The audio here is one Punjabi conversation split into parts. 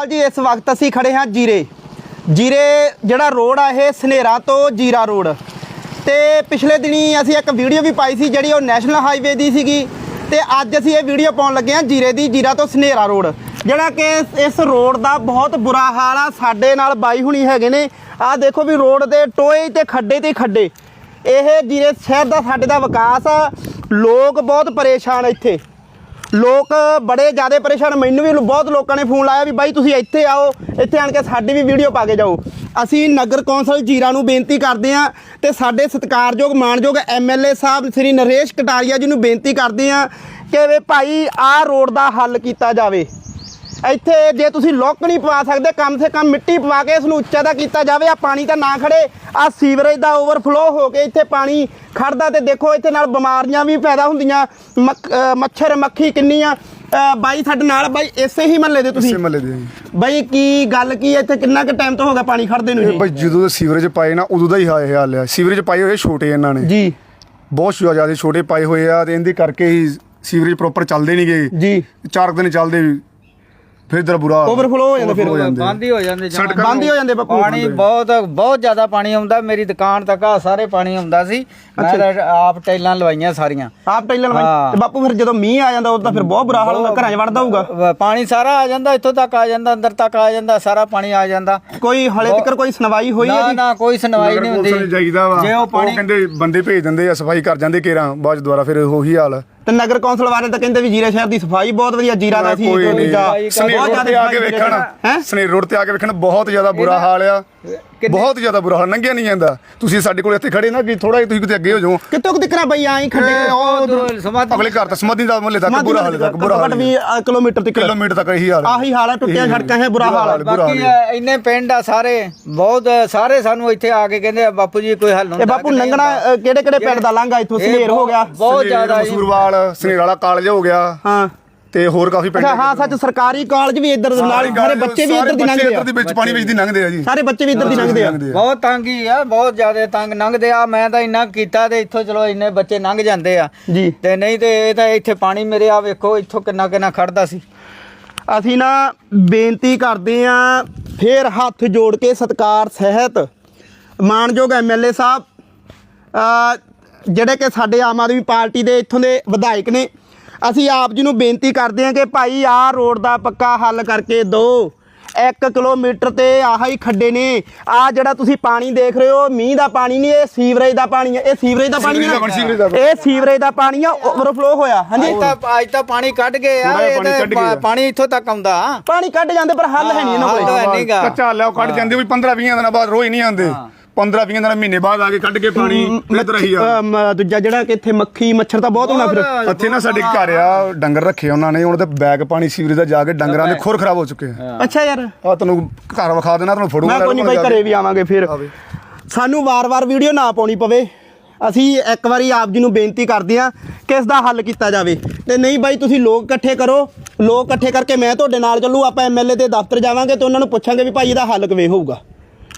ਅਕਾਲ ਜੀ, ਇਸ ਵਕਤ ਅਸੀਂ ਖੜੇ ਹਾਂ ਜੀਰੇ। ਜੀਰੇ, ਜਿਹੜਾ ਰੋਡ ਆ ਇਹ ਸਨੇਰਾ ਤੋਂ ਜੀਰਾ ਰੋਡ। ਤੇ ਪਿਛਲੇ ਦਿਨੀ ਅਸੀਂ ਇੱਕ ਵੀਡੀਓ ਵੀ ਪਾਈ ਸੀ ਜਿਹੜੀ ਉਹ ਨੈਸ਼ਨਲ ਹਾਈਵੇ ਦੀ ਸੀਗੀ। ਤੇ ਅੱਜ ਅਸੀਂ ਇਹ ਵੀਡੀਓ ਪਾਉਣ ਲੱਗੇ ਹਾਂ ਜੀਰੇ ਦੀ, ਜੀਰਾ ਤੋਂ ਸਨੇਰਾ ਰੋਡ। ਜਿਹੜਾ ਕਿ ਇਸ- ਰੋਡ ਦਾ ਬਹੁਤ ਬੁਰਾ ਹਾਲ ਆ, ਸਾਡੇ ਨਾਲ ਬਾਈ ਹੁਣੀ ਹੈਗੇ ਨੇ। ਆਹ ਦੇਖੋ ਵੀ ਰੋਡ ਦੇ ਟੋਏ ਤੇ ਖੱਡੇ ਤੇ ਖੱਡੇ। ਇਹ ਜੀਰੇ ਸ਼ਹਿਰ ਦਾ ਸਾਡੇ ਦਾ ਵਿਕਾਸ ਆ। ਲੋਕ ਬਹੁਤ ਪਰੇਸ਼ਾਨ ਇੱਥੇ। ਲੋਕ ਬੜੇ ਜ਼ਿਆਦਾ ਪਰੇਸ਼ਾਨ, ਮੈਨੂੰ ਵੀ ਬਹੁਤ ਲੋਕਾਂ ਨੇ ਫੋਨ ਲਾਇਆ ਵੀ ਬਾਈ ਤੁਸੀਂ ਇੱਥੇ ਆਓ, ਇੱਥੇ ਆਣ ਕੇ ਸਾਡੀ ਵੀ ਵੀਡੀਓ ਪਾ ਕੇ ਜਾਓ। ਅਸੀਂ ਨਗਰ ਕੌਂਸਲ ਜੀਰਾ ਨੂੰ ਬੇਨਤੀ ਕਰਦੇ ਹਾਂ ਤੇ ਸਾਡੇ ਸਤਿਕਾਰਯੋਗ, ਮਾਨਯੋਗ ਐਮਐਲਏ ਸਾਹਿਬ ਸ੍ਰੀ ਨਰੇਸ਼ ਕਟਾਰੀਆ ਜੀ ਨੂੰ ਬੇਨਤੀ ਕਰਦੇ ਹਾਂ ਕਿ ਵੇ ਭਾਈ ਆਹ ਰੋਡ ਦਾ ਹੱਲ ਕੀਤਾ ਜਾਵੇ। ਇੱਥੇ ਜੇ ਤੁਸੀਂ ਲੋਕ ਨਹੀਂ ਪਵਾ ਸਕਦੇ ਕਮ ਸੇ ਕਮ ਮਿੱਟੀ ਪਵਾ ਕੇ ਇਸ ਨੂੰ ਉੱਚਾ ਦਾ ਕੀਤਾ ਜਾਵੇ ਆ ਪਾਣੀ ਤਾਂ ਨਾ ਖੜੇ ਆ ਸੀਵਰੇਜ ਦਾ ਓਵਰਫਲੋ ਹੋ ਕੇ ਇੱਥੇ ਪਾਣੀ ਖੜਦਾ ਤੇ ਦੇਖੋ ਇੱਥੇ ਨਾਲ ਬਿਮਾਰੀਆਂ ਵੀ ਪੈਦਾ ਹੁੰਦੀਆਂ ਮੱਛਰ ਮੱਖੀ ਕਿੰਨੀਆਂ ਬਾਈ ਸਾਡੇ ਨਾਲ ਬਾਈ ਇਸੇ ਹੀ ਮਹੱਲੇ ਦੇ ਤੁਸੀਂ। ਇਸੇ ਮਹੱਲੇ ਦੇ। ਬਾਈ ਕੀ ਗੱਲ ਕੀ ਹੈ ਇੱਥੇ ਕਿੰਨਾ ਕੁ ਟਾਈਮ ਤੋਂ ਹੋ ਗਿਆ ਪਾਣੀ ਖੜਦੇ ਨੂੰ ਜੀ? ਬਈ ਜਦੋਂ ਦੇ ਸੀਵਰੇਜ ਪਾਏ ਨਾ ਉਦੋਂ ਦਾ ਹੀ ਹਾਲ ਇਹ ਹਾਲ ਆ। ਸੀਵਰੇਜ ਪਾਏ ਹੋਏ ਛੋਟੇ ਇਹਨਾਂ ਨੇ। ਜੀ। ਬਹੁਤ ਜ਼ਿਆਦਾ ਛੋਟੇ ਪਾਏ ਹੋਏ ਆ ਤੇ ਇਹਦੇ ਕਰਕੇ ਹੀ ਸੀਵਰੇਜ ਪ੍ਰੋਪਰ ਚੱਲਦੇ ਨਹੀਂ ਗਏ ਜੀ। ਚਾਰ ਦਿਨ ਚੱਲਦੇ ਵੀ ਫਿਰ ਇਧਰ ਬੁਰਾ। Overflow ਹੋ ਜਾਂਦਾ ਫਿਰ। Overflow ਹੋ ਜਾਂਦੇ। ਬੰਦ ਹੀ ਹੋ ਜਾਂਦੇ। ਸੜਕਾਂ ਬੰਦ ਹੀ ਹੋ ਜਾਂਦੇ ਬਾਪੂ ਪਾਣੀ ਬਹੁਤ ਬਹੁਤ ਜ਼ਿਆਦਾ ਪਾਣੀ ਆਉਂਦਾ। ਮੇਰੀ ਦੁਕਾਨ ਤੱਕ ਆ ਸਾਰੇ ਪਾਣੀ ਆਉਂਦਾ ਸੀ। ਮੈਂ ਆਪ ਟੈਲਾਂ ਲਵਾਈਆਂ ਸਾਰੀਆਂ। ਆਪ ਟੈਲਰ ਬਾਈ ਹਾਂ। ਤੇ ਬਾਪੂ ਫਿਰ ਜਦੋਂ ਮੀਂਹ ਆ ਜਾਂਦਾ ਉਦੋਂ ਤਾਂ ਫਿਰ ਬਹੁਤ ਬੁਰਾ ਹਾਲ ਹੁੰਦਾ। ਘਰਾਂ 'ਚ ਵੜਦਾ ਹੋਊਗਾ। ਪਾਣੀ ਸਾਰਾ ਆ ਜਾਂਦਾ ਇੱਥੋਂ ਤੱਕ ਆ ਜਾਂਦਾ ਅੰਦਰ ਤੱਕ ਆ ਜਾਂਦਾ ਸਾਰਾ ਪਾਣੀ ਆ ਜਾਂਦਾ। ਕੋਈ ਹਲੇ ਤੱਕ ਕੋਈ ਸੁਣਵਾਈ ਹੋਈ ਹੈ ਨਾ ਜੀ ਨਾ ਕੋਈ ਸੁਣਵਾਈ ਨਹੀਂ ਹੁੰਦੀ। ਜੇ ਉਹ ਪਾਣੀ ਕਹਿੰਦੇ ਬੰਦੇ ਭੇਜ ਦਿੰਦੇ ਆ ਸਫ਼ਾਈ ਕਰ ਜਾਂਦੇ ਕੇਰਾਂ ਬਾਅਦ 'ਚ ਦੁਬਾਰਾ ਫਿਰ ਉਹੀ ਹਾਲ। ਆ। ਤੇ ਨਗਰ ਕੌਂਸਲ ਵਾਲੇ ਤਾਂ ਕਹਿੰਦੇ ਵੀ ਜੀਰੇ ਸ਼ਹਿਰ ਦੀ ਸਫ਼ਾਈ ਬਹੁਤ ਵਧੀਆ ਜੀਰਾ ਦਾ ਸੀ ਕੋਈ ਨਹੀਂ। ਸਨੇਰ ਬਹੁਤ ਰੋਡ ਤੇ ਜ਼ਿਆਦਾ ਆ ਕੇ ਵੇਖਣ? ਸਨੇਰ ਰੋਡ ਤੇ ਆ ਕੇ ਵੇਖਣ ਬਹੁਤ ਜ਼ਿਆਦਾ ਬੁਰਾ ਹਾਲ ਆ। ਬਹੁਤ ਜ਼ਿਆਦਾ ਬੁਰਾ ਹਾਲ ਲੰਘਿਆ ਨਹੀਂ ਜਾਂਦਾ। ਤੁਸੀਂ ਸਾਡੇ ਕੋਲ ਇੱਥੇ ਖੜੇ ਨਾ ਕਿ ਥੋੜਾ ਜਿਹਾ ਤੁਸੀਂ ਕਿਤੇ ਅੱਗੇ ਹੋ ਜਾਓ। ਕਿੱਥੋਂ ਦਿਕਣਾ ਬਈ ਆਈ ਉਹ ਸਮਾਧੀ ਅਗਲੇ ਘਰ ਤੱਕ ਸਮਧੀ ਦਾ ਮੁਹੱਲੇ ਤੱਕ ਬੁਰਾ ਹਾਲ ਤੱਕ ਬੁਰਾ ਹਾਲ ਵੀ ਕਿਲੋਮੀਟਰ ਤੱਕ ਕਿਲੋਮੀਟਰ ਤੱਕ ਇਹੀ ਹਾਲ ਆਹੀ ਹਾਲ ਹੈ ਟੁੱਟੀਆਂ ਸੜਕਾਂ ਹੈ ਬੁਰਾ ਹਾਲ ਬਾਕੀ ਇੰਨੇ ਪਿੰਡ ਆ ਸਾਰੇ ਬਹੁਤ ਸਾਰੇ ਸਾਨੂੰ ਇੱਥੇ ਆ ਕੇ ਕਹਿੰਦੇ ਆ, ਬਾਪੂ ਜੀ ਕੋਈ ਹੱਲ ਹੁੰਦਾ ਇਹ ਬਾਪੂ ਹੁੰਦਾ? ਕਿਹੜੇ ਕਿਹੜੇ ਪਿੰਡ ਦਾ ਲੰਘਾ ਇੱਥੋਂ? ਸਨੇਰ ਹੋ ਗਿਆ। ਬਹੁਤ ਜ਼ਿਆਦਾ ਜੀ। ਸਨੇਰ ਵਾਲਾ ਕਾਲਜ ਹੋ ਗਿਆ। ਹਾਂ। ਤੇ ਹੋਰ ਕਾਫੀ ਪਿੰਡ ਅੱਛਾ ਹਾਂ ਸੱਚ ਸਰਕਾਰੀ ਕਾਲਜ ਵੀ ਇੱਧਰ ਦੇ ਨਾਲ ਸਾਰੇ ਬੱਚੇ ਵੀ ਇੱਧਰ ਦੀ ਲੰਘਦੇ ਆ। ਇੱਧਰ ਦੇ ਵਿੱਚ ਪਾਣੀ ਵਿੱਚ ਦੀ ਲੰਘਦੇ ਆ ਜੀ। ਸਾਰੇ ਬੱਚੇ ਵੀ ਇੱਧਰ ਦੀ ਲੰਘਦੇ ਆ। ਬਹੁਤ ਤੰਗ ਹੀ ਆ ਬਹੁਤ ਜ਼ਿਆਦਾ ਤੰਗ ਲੰਘਦੇ ਆ। ਮੈਂ ਤਾਂ ਇੰਨਾ ਕੀਤਾ ਤੇ ਇੱਥੋਂ ਚਲੋ ਇੰਨੇ ਬੱਚੇ ਲੰਘ ਜਾਂਦੇ ਆ। ਜੀ। ਤੇ ਨਹੀਂ ਤੇ ਇਹ ਤਾਂ ਇੱਥੇ ਪਾਣੀ ਮੇਰੇ ਆ ਵੇਖੋ ਇੱਥੋਂ ਕਿੰਨਾ ਕਿੰਨਾ ਖੜਦਾ ਸੀ। ਅਸੀਂ ਨਾ ਬੇਨਤੀ ਕਰਦੇ ਆ ਫੇਰ ਹੱਥ ਜੋੜ ਕੇ ਸਤਕਾਰ ਸਹਿਤ ਮਾਨਯੋਗ ਐਮਐਲਏ ਸਾਹਿਬ ਜਿਹੜੇ ਕਿ ਸਾਡੇ ਆਮ ਆਦਮੀ ਪਾਰਟੀ ਦੇ ਇੱਥੋਂ ਦੇ ਵਿਧਾਇਕ ਨੇ ਅਸੀਂ ਆਪ ਜੀ ਨੂੰ ਬੇਨਤੀ ਕਰਦੇ ਹਾਂ ਕਿ ਭਾਈ ਆਹ ਰੋਡ ਦਾ ਪੱਕਾ ਹੱਲ ਕਰਕੇ ਦਿਓ 1 ਕਿਲੋਮੀਟਰ ਤੇ ਆਹ ਹੀ ਖੱਡੇ ਨੇ। ਆ ਜਿਹੜਾ ਤੁਸੀਂ ਪਾਣੀ ਦੇਖ ਰਹੇ ਹੋ ਮੀਂਹ ਦਾ ਪਾਣੀ ਨਹੀਂ ਇਹ ਸੀਵਰੇਜ ਦਾ ਪਾਣੀ ਹੈ ਇਹ ਸੀਵਰੇਜ ਦਾ ਪਾਣੀ ਹੈ। ਇਹ ਸੀਵਰੇਜ ਦਾ ਪਾਣੀ ਆ ਓਵਰਫਲੋ ਹੋਇਆ। ਹਾਂਜੀ? ਅੱਜ ਤਾਂ ਅੱਜ ਤਾਂ ਪਾਣੀ ਕੱਢ ਗਏ ਆ ਇਹ ਪਾਣੀ ਇੱਥੋਂ ਤੱਕ ਆਉਂਦਾ। ਪਾਣੀ ਕੱਢ ਜਾਂਦੇ ਪਰ ਹੱਲ ਹੈ ਨਹੀਂ ਇਹਨਾਂ ਕੋਲ। ਕੱਚਾ ਲਿਆਓ ਕੱਢ ਜਾਂਦੇ ਵੀ 15 20 ਦਿਨਾਂ ਬਾਅਦ ਰੋਜ਼ ਨਹੀਂ ਆਉਂਦੇ। 15 20 ਦਿਨ ਮਹੀਨੇ ਬਾਅਦ ਆ ਕੇ ਕੱਢ ਕੇ ਪਾਣੀ ਇੱਧਰ ਹੀ ਆ। ਅਮ, ਦੂਜਾ ਜਿਹੜਾ ਕਿ ਇੱਥੇ ਮੱਖੀ ਮੱਛਰ ਤਾਂ ਬਹੁਤ ਹੋਣਾ ਫਿਰ। ਇੱਥੇ ਨਾ ਸਾਡੇ ਘਰ ਆ ਡੰਗਰ ਰੱਖੇ ਉਹਨਾਂ ਨੇ ਉਹਨਾਂ ਦੇ ਬੈਗ ਪਾਣੀ ਸੀਵਰੇਜ ਦਾ ਜਾ ਕੇ ਡੰਗਰਾਂ ਦੇ ਖੁਰ ਖਰਾਬ ਹੋ ਚੁੱਕੇ ਆ। ਅੱਛਾ ਯਾਰ। ਆ ਤੁਹਾਨੂੰ ਘਰ ਵਿਖਾ ਦੇਣਾ ਤੁਹਾਨੂੰ ਫੋਟੋ ਮੈਂ ਕੋਈ ਨਹੀਂ ਬਾਈ ਘਰੇ ਵੀ ਆਵਾਂਗੇ ਫਿਰ। ਆਵੇ। ਸਾਨੂੰ ਵਾਰ-ਵਾਰ ਵੀਡੀਓ ਨਾ ਪਾਉਣੀ ਪਵੇ। ਅਸੀਂ ਇੱਕ ਵਾਰੀ ਆਪ ਜੀ ਨੂੰ ਬੇਨਤੀ ਕਰਦੇ ਹਾਂ ਕਿ ਇਸ ਦਾ ਹੱਲ ਕੀਤਾ ਜਾਵੇ। ਤੇ ਨਹੀਂ ਬਾਈ ਤੁਸੀਂ ਲੋਕ ਇਕੱਠੇ ਕਰੋ। ਲੋਕ ਇਕੱਠੇ ਕਰਕੇ ਮੈਂ ਤੁਹਾਡੇ ਨਾਲ ਚੱਲੂ ਆਪਾਂ ਐਮਐਲਏ ਦੇ ਦਫ਼ਤਰ ਜਾਵਾਂਗੇ ਤੇ ਉਹਨਾਂ ਨੂੰ ਪੁੱਛਾਂਗੇ ਵੀ ਭਾਈ ਇਹਦਾ ਹੱਲ ਕਿਵੇਂ ਹੋਊਗਾ।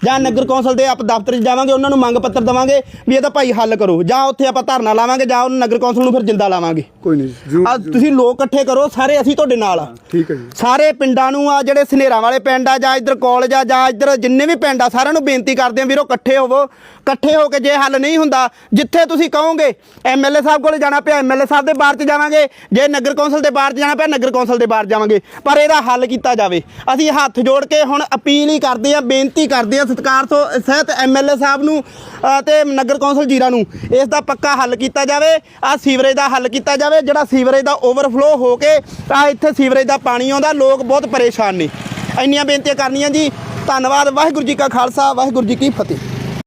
ਜਾਂ ਨਗਰ ਕੌਂਸਲ ਦੇ ਆਪ ਦਫ਼ਤਰ 'ਚ ਜਾਵਾਂਗੇ ਉਹਨਾਂ ਨੂੰ ਮੰਗ ਪੱਤਰ ਦਵਾਂਗੇ ਵੀ ਇਹਦਾ ਭਾਈ ਹੱਲ ਕਰੋ। ਜਾਂ ਉੱਥੇ ਆਪਾਂ ਧਰਨਾ ਲਾਵਾਂਗੇ ਜਾਂ ਉਹਨੂੰ ਨਗਰ ਕੌਂਸਲ ਨੂੰ ਫਿਰ ਜਿੰਦਾ ਲਾਵਾਂਗੇ। ਕੋਈ ਨਹੀਂ ਜ਼ਰੂਰ ਆ ਤੁਸੀਂ ਲੋਕ ਇਕੱਠੇ ਕਰੋ ਸਾਰੇ ਅਸੀਂ ਤੁਹਾਡੇ ਨਾਲ ਆ। ਠੀਕ ਹੈ ਜੀ। ਸਾਰੇ ਪਿੰਡਾਂ ਨੂੰ ਆ ਜਿਹੜੇ ਸਨੇਰਾ ਵਾਲੇ ਪਿੰਡ ਆ ਜਾਂ ਇੱਧਰ ਕਾਲਜ ਆ ਜਾਂ ਇੱਧਰ ਜਿੰਨੇ ਵੀ ਪਿੰਡ ਆ ਸਾਰਿਆਂ ਨੂੰ ਬੇਨਤੀ ਕਰਦੇ ਆ ਵੀਰੋ ਇਕੱਠੇ ਹੋਵੋ। ਇਕੱਠੇ ਹੋ ਕੇ ਜੇ ਹੱਲ ਨਹੀਂ ਹੁੰਦਾ ਜਿੱਥੇ ਤੁਸੀਂ ਕਹੋਗੇ ਐਮਐਲਏ ਸਾਹਿਬ ਕੋਲ ਜਾਣਾ ਪਿਆ ਐਮਐਲਏ ਸਾਹਿਬ ਦੇ ਬਾਹਰ ਚ ਜਾਵਾਂਗੇ ਜੇ ਨਗਰ ਕੌਂਸਲ ਦੇ ਬਾਹਰ ਚ ਜਾਣਾ ਪਿਆ ਨਗਰ ਕੌਂਸਲ ਦੇ ਬਾਹਰ ਜਾਵਾਂਗੇ। ਪਰ ਇਹਦਾ ਹੱਲ ਕੀਤਾ ਜਾਵੇ। ਅਸੀਂ ਹੱਥ ਜੋੜ ਕੇ ਹੁਣ ਅਪੀਲ ਹੀ ਕਰਦੇ ਆ ਬੇਨਤੀ ਕਰਦੇ ਆ ਸਤਿਕਾਰ ਤੋਂ ਸਹਿਤ ਐਮਐਲਏ ਸਾਹਿਬ ਨੂੰ ਅ, ਤੇ ਨਗਰ ਕੌਂਸਲ ਜੀਰਾ ਨੂੰ। ਇਸ ਦਾ ਪੱਕਾ ਹੱਲ ਕੀਤਾ ਜਾਵੇ ਆ ਸੀਵਰੇਜ ਦਾ ਹੱਲ ਕੀਤਾ ਜਾਵੇ ਜਿਹੜਾ ਸੀਵਰੇਜ ਦਾ ਓਵਰਫਲੋ ਹੋ ਕੇ ਆ ਇੱਥੇ ਸੀਵਰੇਜ ਦਾ ਪਾਣੀ ਆਉਂਦਾ ਲੋਕ ਬਹੁਤ ਪਰੇਸ਼ਾਨ ਨੇ। ਇੰਨੀਆਂ ਬੇਨਤੀਆਂ ਕਰਨੀਆਂ ਜੀ। ਧੰਨਵਾਦ ਵਾਹਿਗੁਰੂ ਜੀ ਕਾ ਖਾਲਸਾ ਵਾਹਿਗੁਰੂ ਜੀ ਕੀ ਫਤਿਹ।